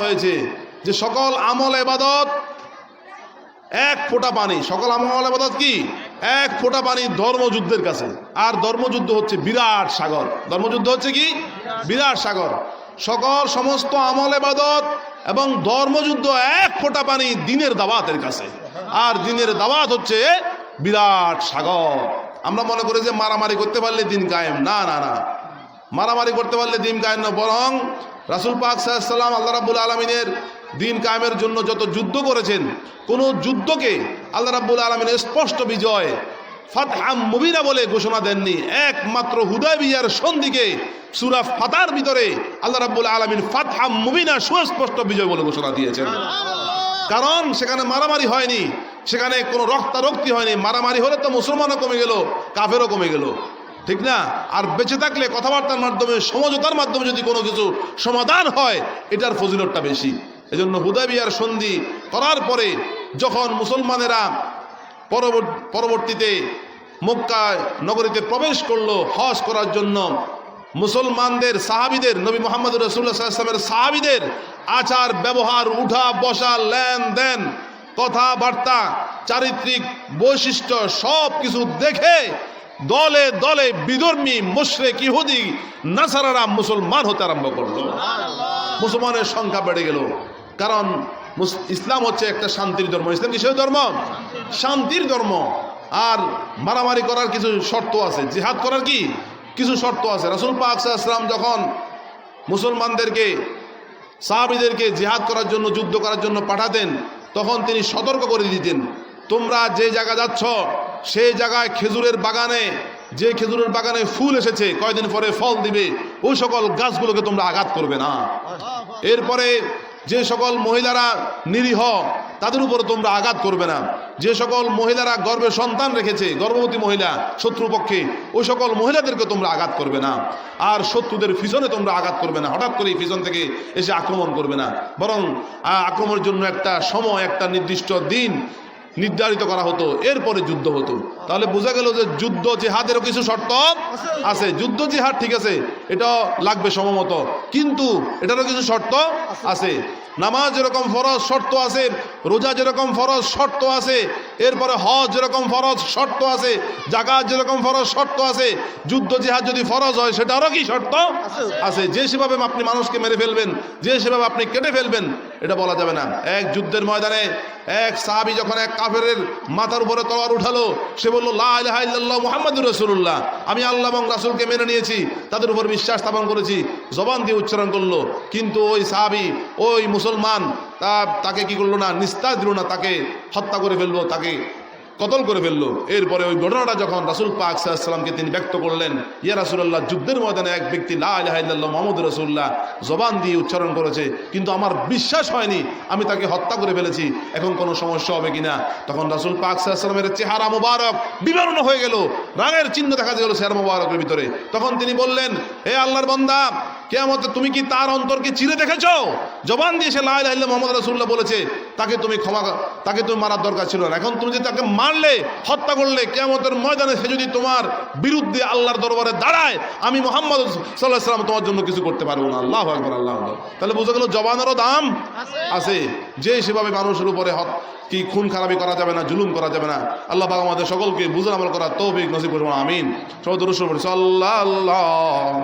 হয়েছে যে সকল আমল এবাদত এক ফোঁটা পানি। সকল আমল এবাদত কি? এক ফোঁটা পানি ধর্মযুদ্ধের কাছে। আর ধর্মযুদ্ধ হচ্ছে বিরাট সাগর। ধর্মযুদ্ধ হচ্ছে কি? বিরাট সাগর। সকল সমস্ত আমল এবাদত এবং ধর্মযুদ্ধ এক ফোঁটা পানি দিনের দাওয়াতের কাছে। আর দিনের দাওয়াত হচ্ছে বিরাট সাগর। আমরা মনে করি যে মারামারি করতে পারলে দিন কায়েম। না না না। মারামারি করতে পারলে দিন কায়েম না বরং রাসুল পাক সাল্লাম আল্লাহ রাবুল আলমিনের দিন কায়েমের জন্য যত যুদ্ধ করেছেন, কোনো যুদ্ধকে আল্লাহ রাবুল আলমিনের স্পষ্ট বিজয় ফাতহাম মুবিনা বলে ঘোষণা দেননি। একমাত্র হুদয় বিয়ার সন্ধিকে সুরা ফাতার ভিতরে আল্লাহ রাবুল আলমিন ফাতহাম মুবিনা সুস্পষ্ট বিজয় বলে ঘোষণা দিয়েছেন। কারণ সেখানে মারামারি হয়নি, সেখানে কোনো রক্তারক্তি হয়নি। মারামারি হলে তো মুসলমানও কমে গেল, কাফেরও কমে গেল। ঠিক না? আর বেঁচে থাকলে কথাবার্তার মাধ্যমে, সমঝোতার মাধ্যমে যদি কোনো কিছু সমাধান হয়, এটার ফজিলতটা বেশি। এজন্য হুদাবিয়ার সন্ধি করার পরে যখন মুসলমানেরা পরবর্তীতে মক্কা নগরীতে প্রবেশ করল হজ করার জন্য, মুসলমানদের সাহাবিদের, নবী মোহাম্মদ রসুল্লাহামের সাহাবিদের আচার, ব্যবহার, উঠা, বসা লেনদেন কথাবার্তা, চারিত্রিক বৈশিষ্ট্য সব কিছু দেখে দলে দলে বিধর্মী মুশরেক ইহুদি নাসারারা মুসলমান হতে আরম্ভ করল। মুসলমানের সংখ্যা বেড়ে গেল। কারণ ইসলাম হচ্ছে একটা শান্তির ধর্ম। ইসলাম কিসের ধর্ম? শান্তির ধর্ম। আর মারামারি করার কিছু শর্ত আছে। জিহাদ করার কি? কিছু শর্ত আছে। রাসুল পাক ইসলাম যখন মুসলমানদেরকে সাহাবিদেরকে জিহাদ করার জন্য যুদ্ধ করার জন্য পাঠাতেন তখন তিনি সতর্ক করে দিতেন। তোমরা যে জায়গা যাচ্ছ সেই জায়গায় খেজুরের বাগানে, যে খেজুরের বাগানে ফুল এসেছে, কয়দিন পরে ফল দিবে, ওই সকল গাছগুলোকে তোমরা আঘাত করবে না। এরপরে যে সকল মহিলারা নিরীহ, তাদের উপরে তোমরা আঘাত করবে না। যে সকল মহিলারা গর্ভে সন্তান রেখেছে, গর্ভবতী মহিলা, শত্রুপক্ষে, ওই সকল মহিলাদেরকে তোমরা আঘাত করবে না। আর শত্রুদের পিছনে তোমরা আঘাত করবে না। হঠাৎ করেই পিছন থেকে এসে আক্রমণ করবে না। বরং আক্রমণের জন্য একটা সময়, একটা নির্দিষ্ট দিন নির্ধারিত করা হতো এরপরে যুদ্ধ হতো। তাহলে বোঝা গেল যে যুদ্ধ জেহাদেরও কিছু শর্ত আছে। যুদ্ধ জেহাদ ঠিক আছে এটা লাগবে সমমত। কিন্তু এটারও কিছু শর্ত আছে। নামাজ যেরকম ফরজ শর্ত আছে রোজা যেরকম ফরজ শর্ত আছে এরপরে হজ যেরকম ফরজ শর্ত আছে জাকাত যেরকম ফরজ শর্ত আছে যুদ্ধ জেহাদ যদি ফরজ হয় সেটারও কি শর্ত আছে। যে সেভাবে আপনি মানুষকে মেরে ফেলবেন যে সেভাবে আপনি কেটে ফেলবেন এটা বলা যাবে না। এক যুদ্ধের ময়দানে এক সাহাবি যখন এক কাফের মাথার উপরে তলোয়ার উঠালো, সে বলল লাহ রসুল্লাহ মুহাম্মাদুর রাসূলুল্লাহ। আমি আল্লাহ এবং রাসুলকে মেনে নিয়েছি, তাদের উপর বিশ্বাস স্থাপন করেছি, জবান দিয়ে উচ্চারণ করল। কিন্তু ওই সাহাবি, ওই মুসলমান, তা, তাকে কি করল না নিস্তার দিল না, তাকে হত্যা করে ফেলল, তাকে কতল করে ফেলল। এরপরে ওই ঘটনাটা যখন রাসুল পাক সাল্লামকে তিনি ব্যক্ত করলেন, ইয়া রাসুল্লাহ যুদ্ধের ময়দানে এক ব্যক্তি, লা ইলাহা ইল্লাল্লাহ মোহাম্মদ রসুল্লাহ জবান দিয়ে উচ্চারণ করেছে, কিন্তু আমার বিশ্বাস হয়নি, আমি তাকে হত্যা করে ফেলেছি, এখন কোনো সমস্যা হবে কিনা? তখন রাসুল পাক সাল্লামের চেহারা মুবারক বিবরণ হয়ে গেল রাগের চিহ্ন দেখা গেল চেহারা মুবারকের ভিতরে। তখন তিনি বললেন, হে আল্লাহর বন্দা, কেয়ামতে তুমি কি তার অন্তরকে চিরে দেখেছ? জবান দিয়ে সে লাইল্লা মোহাম্মদ রসুল্লাহ বলেছে তাকে তুমি ক্ষমা তাকে তুমি মারার দরকার ছিল না। এখন তুমি যদি তাকে মারলে, হত্যা করলে, কেয়ামতের ময়দানে সে যদি তোমার বিরুদ্ধে আল্লাহর দরবারে দাঁড়ায়, আমি মোহাম্মদ সাল্লাহ সাল্লাম তোমার জন্য কিছু করতে পারব না। আল্লাহ আকবর, আল্লাহ। তাহলে বোঝা গেল জবানেরও দাম আছে। যে সেভাবে মানুষের উপরে কি খুন খারাপি করা যাবে না, জুলুম করা যাবে না, আল্লাহ পাক আমাদের সকলকে বুঝে আমল করা তৌফিক নসিব করব আমিন। সবাই দুরুদ সাল্লাল্লাহু